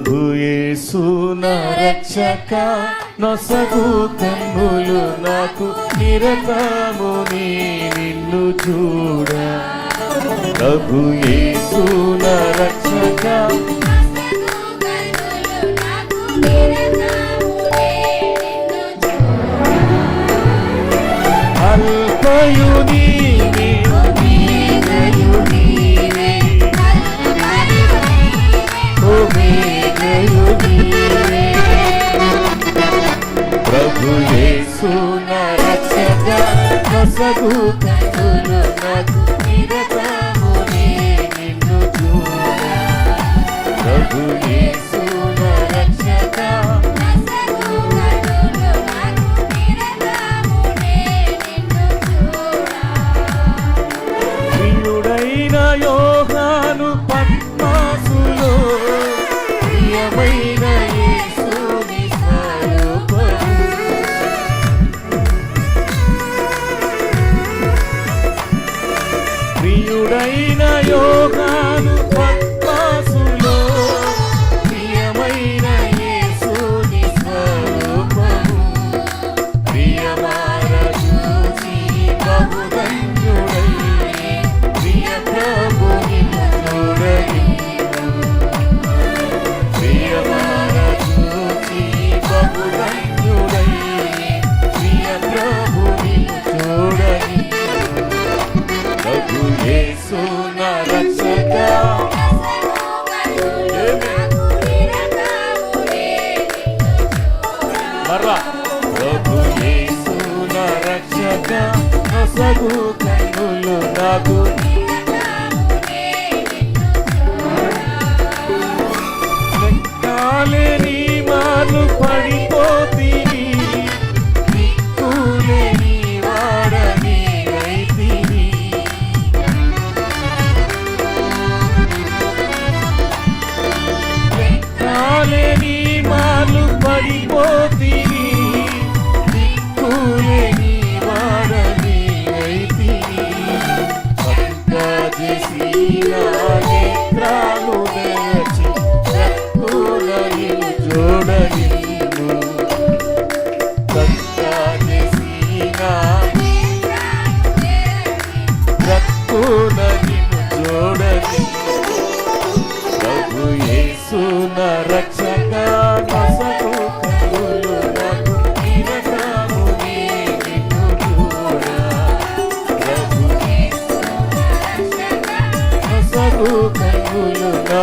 ప్రభుయేసు రక్షక నొసగు తమ్ములు నాకు నిరతము నిన్ను చూడ. ప్రభుయేసు రక్షక నొసగు నాకు నిరతము యేసున రక్షక కొసగు కదులు నాకు నిరతమునే నిన్ను చూడ. ప్రభు యేసు ప్రియుడైన యోగాను ప్రభు యేసున రక్షక నొసగు కన్నులు నాకు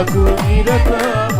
నాకు నిరతమ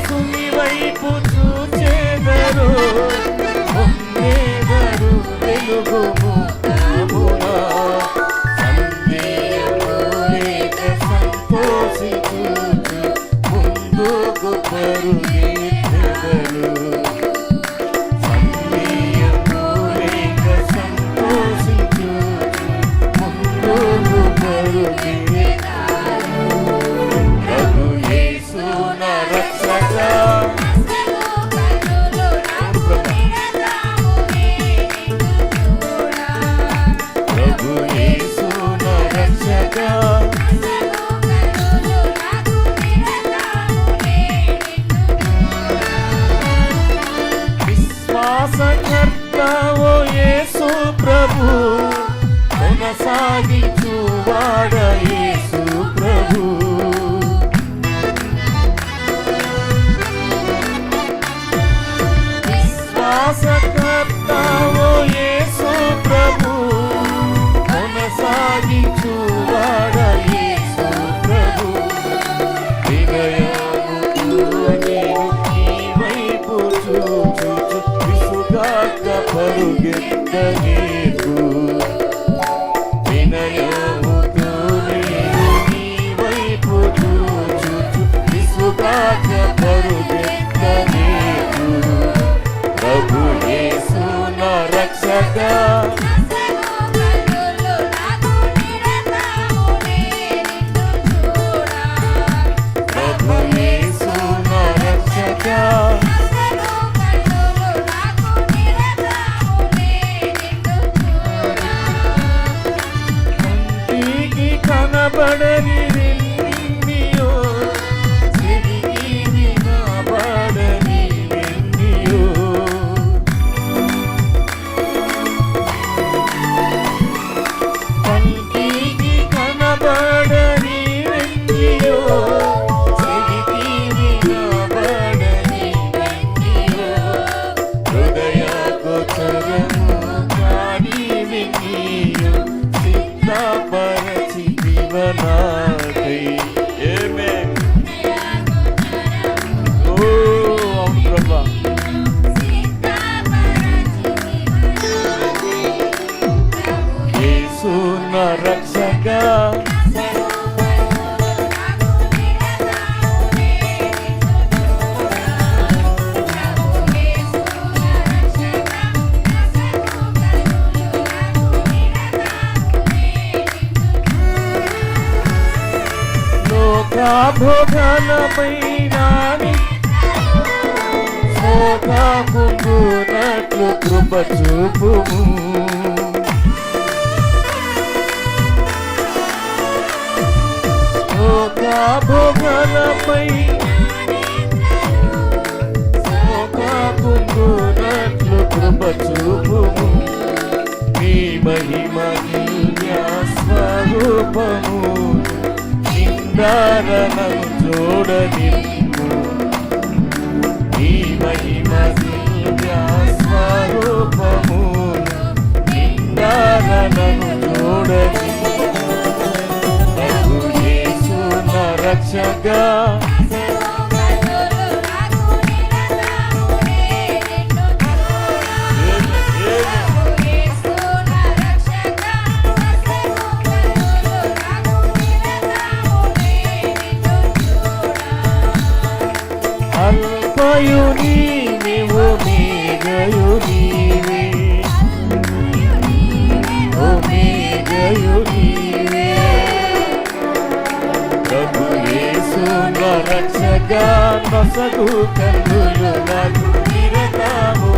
యేసుని వైపు చూచెదరు. పొందేదరు వెలుగుము సంతోషి ముందుకు పరుగెత్తెదరు లోకాభోగనమైన శోకాకుంగునట్లు కృప చూపుము. శోకాభోగనపై శోకాకుంగునట్లు కృప చూపుము. నీ మహిమ స్వరూపము నిందారణను చూడని నీ మహిమ స్వరూపము. నిందారణను చూడనిమ్ము ప్రభు రక్షగా అల్పయు నీవు మేఘయు నీవే. ఓ మేఘయు నీవే. ప్రభు యేసు రక్షగా నొసగు కన్నులు నాకు నిరతాము